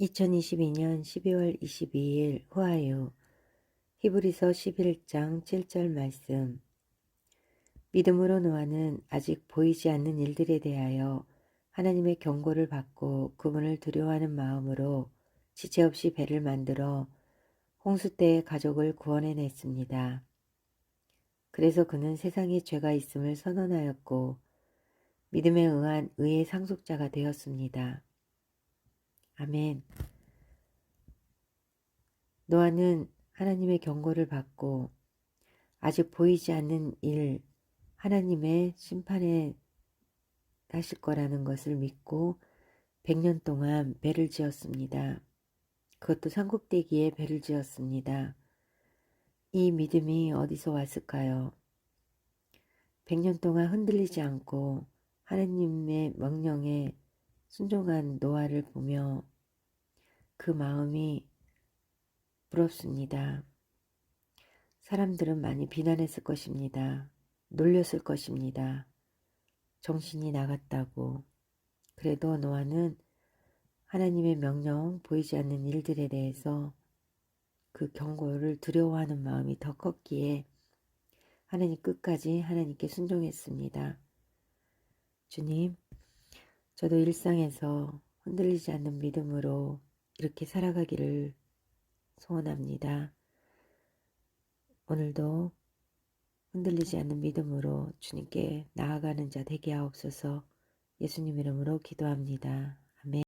2022년 12월 22일 후아유 히브리서 11장 7절 말씀 믿음으로 노아는 아직 보이지 않는 일들에 대하여 하나님의 경고를 받고 그분을 두려워하는 마음으로 지체 없이 배를 만들어 홍수 때의 가족을 구원해냈습니다. 그래서 그는 세상에 죄가 있음을 선언하였고 믿음에 의한 의의 상속자가 되었습니다. 아멘. 노아는 하나님의 경고를 받고 아직 보이지 않는 일, 하나님의 심판에 하실 거라는 것을 믿고 100년 동안 배를 지었습니다. 그것도 산꼭대기에 배를 지었습니다. 이 믿음이 어디서 왔을까요? 100년 동안 흔들리지 않고 하나님의 명령에 순종한 노아를 보며 그 마음이 부럽습니다. 사람들은 많이 비난했을 것입니다. 놀렸을 것입니다. 정신이 나갔다고. 그래도 노아는 하나님의 명령, 보이지 않는 일들에 대해서 그 경고를 두려워하는 마음이 더 컸기에 하나님 끝까지 하나님께 순종했습니다. 주님, 저도 일상에서 흔들리지 않는 믿음으로 이렇게 살아가기를 소원합니다. 오늘도 흔들리지 않는 믿음으로 주님께 나아가는 자 되게 하옵소서 예수님 이름으로 기도합니다.